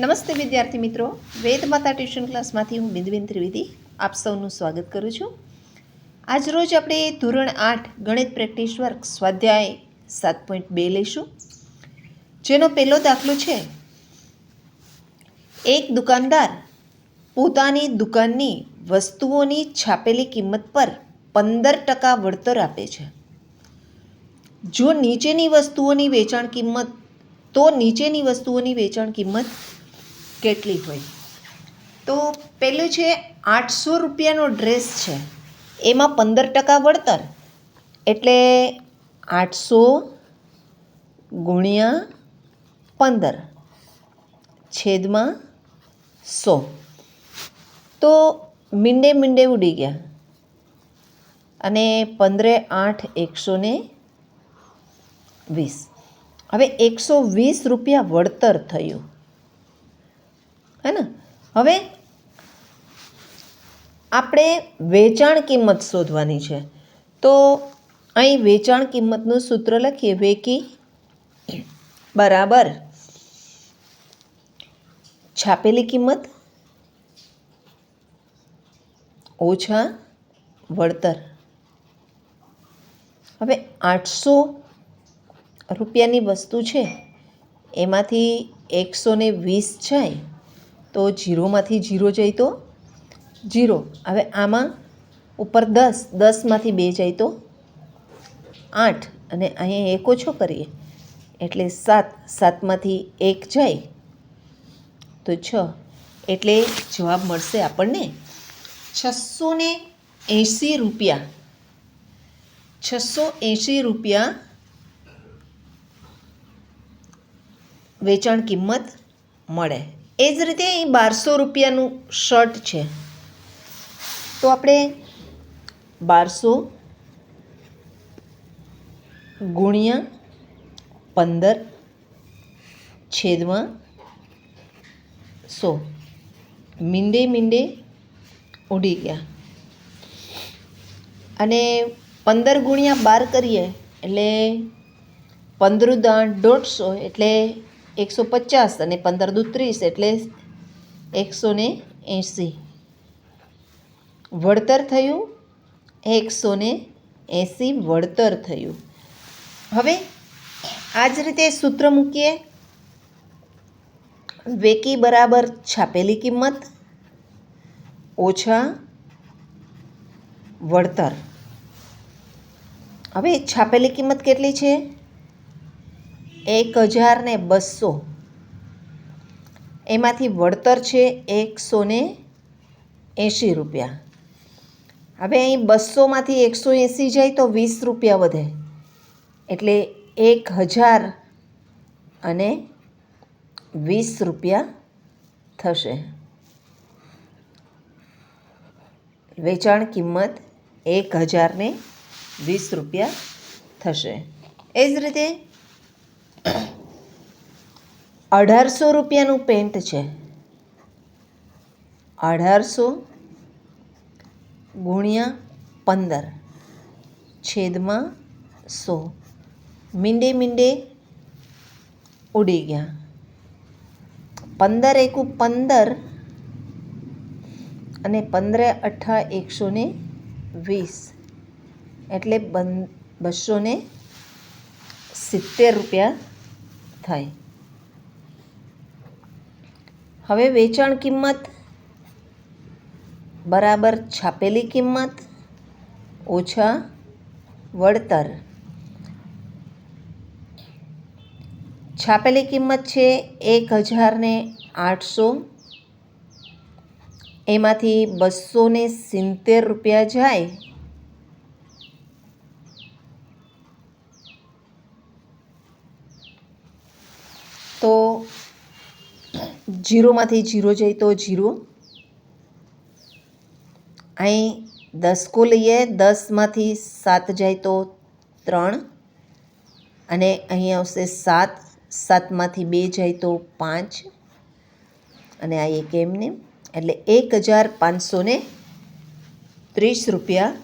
નમસ્તે વિદ્યાર્થી મિત્રો. વેદ માતા ટ્યુશન ક્લાસમાંથી હું બિંદુબેન ત્રિવેદી આપ સૌનું સ્વાગત કરું છું. આજ રોજ આપણે ધોરણ આઠ ગણિત પ્રેક્ટિસ વર્ક સ્વાધ્યાય સાત પોઈન્ટ બે લઈશું. જેનો પહેલો દાખલો છે, એક દુકાનદાર પોતાની દુકાનની વસ્તુઓની છાપેલી કિંમત પર પંદર ટકા વળતર આપે છે. જો નીચેની વસ્તુઓની વેચાણ કિંમત, તો નીચેની વસ્તુઓની વેચાણ કિંમત કેટલી હોય? તો પહેલું છે આઠસો રૂપિયાનો ડ્રેસ છે, એમાં પંદર ટકા વળતર. એટલે આઠસો ગુણ્યા પંદર છેદમાં સો. તો મીંડે મીંડે ઉડી ગયા. અને પંદરે આઠ એકસો ને વીસ. હવે એકસો વીસ રૂપિયા વળતર થયું. હે ને હવે આપણે વેચાણ કિંમત શોધવાની છે. તો અહીં વેચાણ કિંમતનું સૂત્ર લખીએ. વેકી બરાબર. છાપેલી કિંમત ઓછા વળતર. હવે આઠસો રૂપિયાની વસ્તુ છે. એમાંથી એકસો વીસ જાય. તો જીરોમાંથી જીરો જાય તો? જીરો. હવે આમાં ઉપર દસ, દસમાંથી બે જાય તો? આઠ. અને અહીંયા એક ઓછો કરીએ. એટલે સાત. સાતમાંથી એક જાય તો છ. એટલે જવાબ મળશે આપણને છસો ને એંસી રૂપિયા. છસો એંસી રૂપિયા વેચાણ કિંમત મળે. એ જ રીતે અહીં બારસો રૂપિયાનું શર્ટ છે. તો આપણે બારસો ગુણ્યા પંદર છેદમાં સો. મીંડે મીંડે ઉડી ગયા. અને પંદર ગુણ્યા બાર કરીએ એટલે પંદર દાણ દોઢસો એટલે એકસો પચાસ અને પંદર દુ ત્રીસ એટલે એકસો ને એંસી વળતર થયું એકસો ને એંસી વળતર થયું. હવે આ જ રીતે સૂત્ર મૂકીએ. વેકી બરાબર છાપેલી કિંમત ઓછા વળતર. હવે છાપેલી કિંમત કેટલી છે? એક હજાર ને બસો. એમાંથી વળતર છે એકસો ને એંશી રૂપિયા. હવે અહીં બસોમાંથી એકસો એંસી જાય તો વીસ રૂપિયા વધે. એટલે એક હજાર અને વીસ રૂપિયા થશે. વેચાણ કિંમત એક હજારને વીસ રૂપિયા થશે. એ જ રીતે અઢારસો રૂપિયાનું પેન્ટ છે. અઢારસો ગુણ્યા પંદર છેદમાં સો. મીંડે મીંડે ઉડી ગયા. પંદર એકુ પંદર અને પંદરે અઠ્ઠા એકસો ને વીસ એટલે બન બસો ને સિત્તેર રૂપિયા થાય. હવે વેચાણ કિંમત બરાબર છાપેલી કિંમત ઓછા વળતર. છાપેલી કિંમત છે એક હજારને આઠસો. એમાંથી બસો સિત્તેર રૂપિયા જાય તો જીરોમાંથી જીરો જાય તો જીરો. અહીં દસકો લઈએ દસમાંથી સાત જાય તો ત્રણ. અને અહીં આવશે સાત સાતમાંથી બે જાય તો પાંચ. અને આ એક એમને. એટલે એક હજાર પાંચસો ત્રીસ રૂપિયા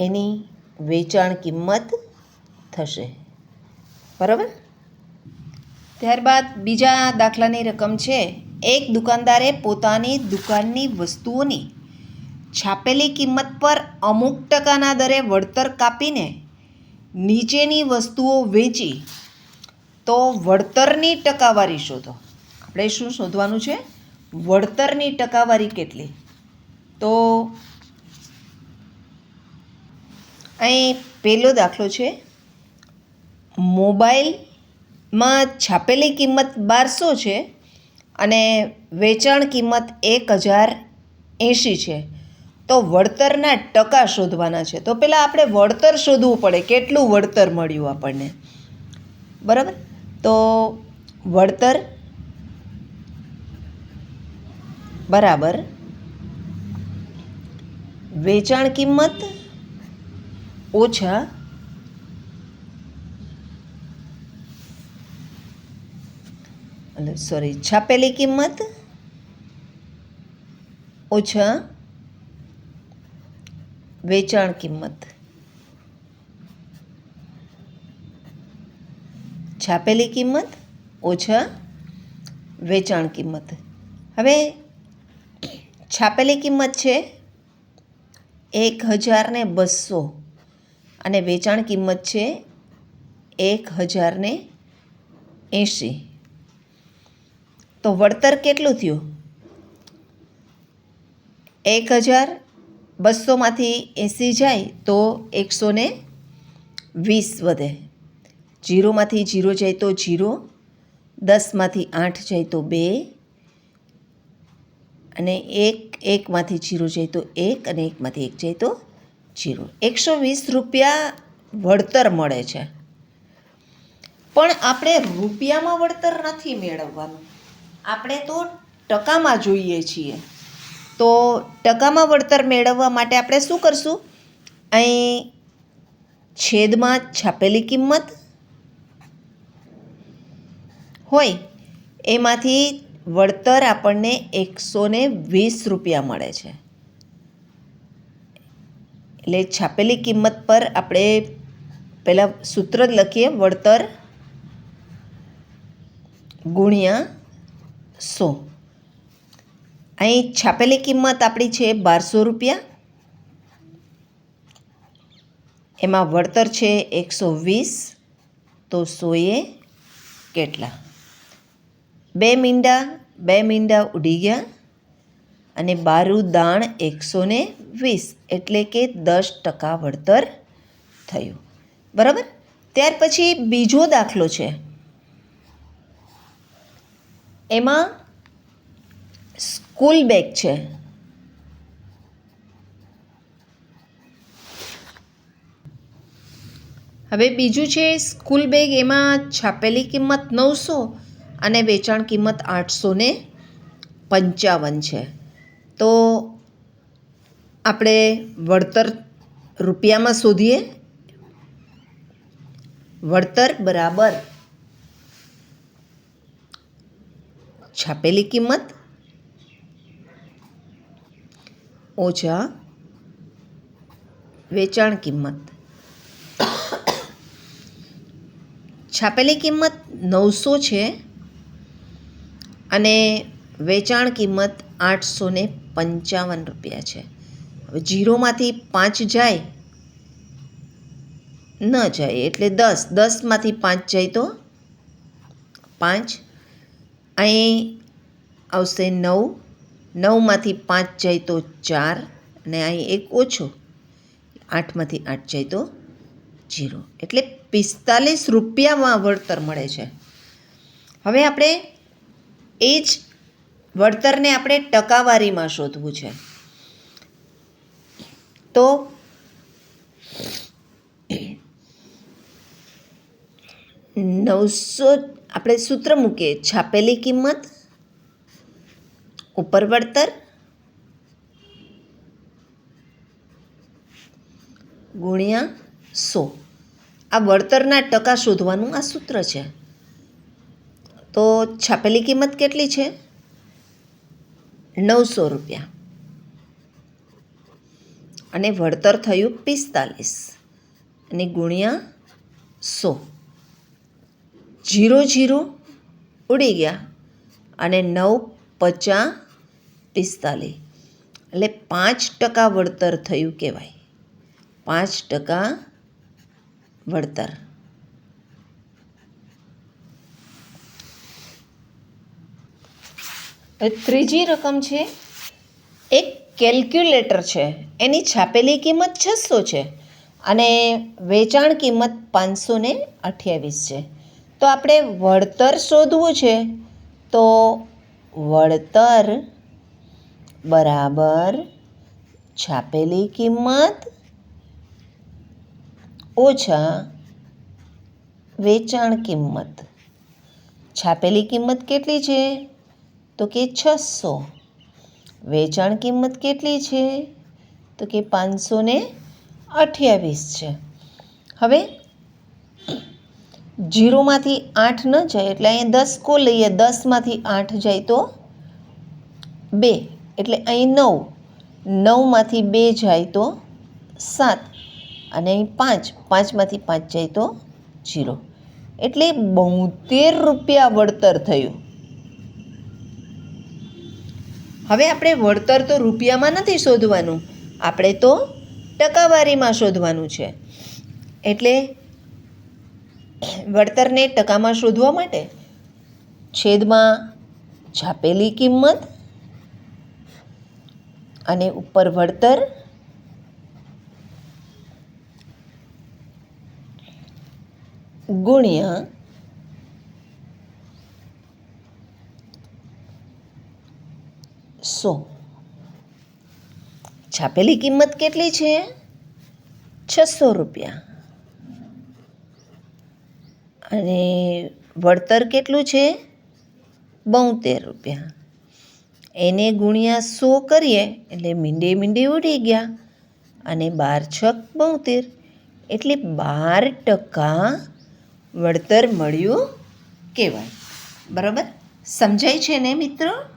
એની વેચાણ કિંમત થશે. બરાબર? ત્યારબાદ બીજા દાખલાની રકમ છે. એક દુકાનદારે પોતાની દુકાનની વસ્તુઓની છાપેલી કિંમત પર અમુક ટકાના દરે વળતર કાપીને નીચેની વસ્તુઓ વેચી તો વળતરની ટકાવારી શોધો. આપણે શું શોધવાનું છે? વળતરની ટકાવારી કેટલી? તો અહીં પહેલો દાખલો છે. મોબાઈલમાં છાપેલી કિંમત બારસો છે અને વેચાણ કિંમત એક હજાર એંશી છે. તો વળતરના ટકા શોધવાના છે. તો પહેલાં આપણે વળતર શોધવું પડે. કેટલું વળતર મળ્યું આપણને? બરાબર? તો વળતર બરાબર વેચાણ કિંમત ઓછા એટલે સોરી છાપેલી કિંમત? ઓછા વેચાણ કિંમત. છાપેલી કિંમત, ઓછા વેચાણ કિંમત. હવે છાપેલી કિંમત છે એક હજાર ને બસો અને વેચાણ કિંમત છે એક હજાર ને એંશી. તો વળતર કેટલું થયું? એક હજાર બસોમાંથી એંસી જાય તો એકસો ને વીસ વધે. જીરોમાંથી જીરો જાય તો જીરો, દસમાંથી આઠ જાય તો બે, અને એક, એકમાંથી જીરો જાય તો એક, અને એકમાંથી એક જાય તો જીરો. એકસો વીસ રૂપિયા વળતર મળે છે. પણ આપણે રૂપિયામાં વળતર નથી મેળવવાનું. આપણે તો ટકામાં જોઈએ છીએ. તો ટકામાં વળતર મેળવવા માટે આપણે શું કરશું? અહીં છેદમાં છાપેલી કિંમત હોય, એમાંથી વળતર આપણને એકસો ને વીસ રૂપિયા મળે છે. એટલે છાપેલી કિંમત પર આપણે પહેલાં સૂત્ર જ લખીએ, વળતર ગુણ્યા સો. અહીં છાપેલી કિંમત આપણી છે બારસો રૂપિયા. એમાં વળતર છે એકસો વીસ. તો સોએ કેટલા? બે મીંડા બે મીંડા ઉડી ગયા અને બારું દાણ એકસો ને વીસ એટલે કે દસ ટકા વળતર થયું. બરાબર? ત્યાર પછી બીજો દાખલો છે. એમાં સ્કૂલ બેગ છે. હવે બીજું છે, સ્કૂલ બેગ એમાં છાપેલી કિંમત નવસો અને વેચાણ કિંમત આઠસો ને પંચાવન છે. તો આપણે વળતર રૂપિયામાં શોધીએ. વળતર બરાબર છાપેલી કિંમત, ઓછા વેચાણ કિંમત. છાપેલી કિંમત નવસો છે અને વેચાણ કિંમત આઠસો ને પંચાવન રૂપિયા છે. હવે જીરોમાંથી પાંચ જાય, ન જાય, એટલે દસ. દસમાંથી પાંચ જાય તો પાંચ અહીં આવશે નવ. નવમાંથી પાંચ જાય તો ચાર અને અહીં એક ઓછો. આઠમાંથી આઠ જાય તો જીરો. એટલે પિસ્તાલીસ રૂપિયામાં વળતર મળે છે. હવે આપણે એ જ વળતરને આપણે ટકાવારીમાં શોધવું છે. તો નવસો આપણે સૂત્ર મૂકીએ. છાપેલી કિંમત, ઉપર વળતર, ગુણ્યા સો. આ વળતરના ટકા શોધવાનું આ સૂત્ર છે. તો છાપેલી કિંમત કેટલી છે? નવસો રૂપિયા. અને વળતર થયું પિસ્તાલીસ. અને ગુણ્યા સો. જીરો જીરો ઉડી ગયા અને નવ પચાસ પિસ્તાલીસ. એટલે પાંચ ટકા વળતર થયું કહેવાય. પાંચ ટકા વળતર. ત્રીજી રકમ છે, એક કેલ્ક્યુલેટર છે. એની છાપેલી કિંમત છસો છે અને વેચાણ કિંમત પાંચસો ને અઠ્યાવીસ છે. તો આપણે વળતર શોધવું છે. તો વળતર બરાબર છાપેલી કિંમત ઓછા વેચાણ કિંમત. છાપેલી કિંમત કેટલી છે? તો કે છસો. વેચાણ કિંમત કેટલી છે? તો કે પાંચસો અઠ્યાવીસ છે. હવે જીરોમાંથી આઠ ન જાય એટલે અહીં દસ કો લઈએ, દસમાંથી આઠ જાય તો બે, એટલે અહીં નવ, નવમાંથી બે જાય તો સાત, અને અહીં પાંચ, પાંચમાંથી પાંચ જાય તો જીરો. એટલે બોતેર રૂપિયા વળતર થયું. હવે આપણે વળતર તો રૂપિયામાં નથી શોધવાનું, આપણે તો ટકાવારીમાં શોધવાનું છે. એટલે વળતરને ટકામાં શોધવા માટે છેદમાં છાપેલી કિંમત અને ઉપર વળતર ગુણ્યા સો. છાપેલી કિંમત કેટલી છે? છસો રૂપિયા. અને વળતર કેટલું છે? બોતેર રૂપિયા. એને ગુણ્યા સો કરીએ એટલે મીંડે મીંડે ઉડી ગયા. અને બાર છક બોતેર. એટલે બાર ટકા વળતર મળ્યું કહેવાય. બરાબર? સમજાય છે ને મિત્રો?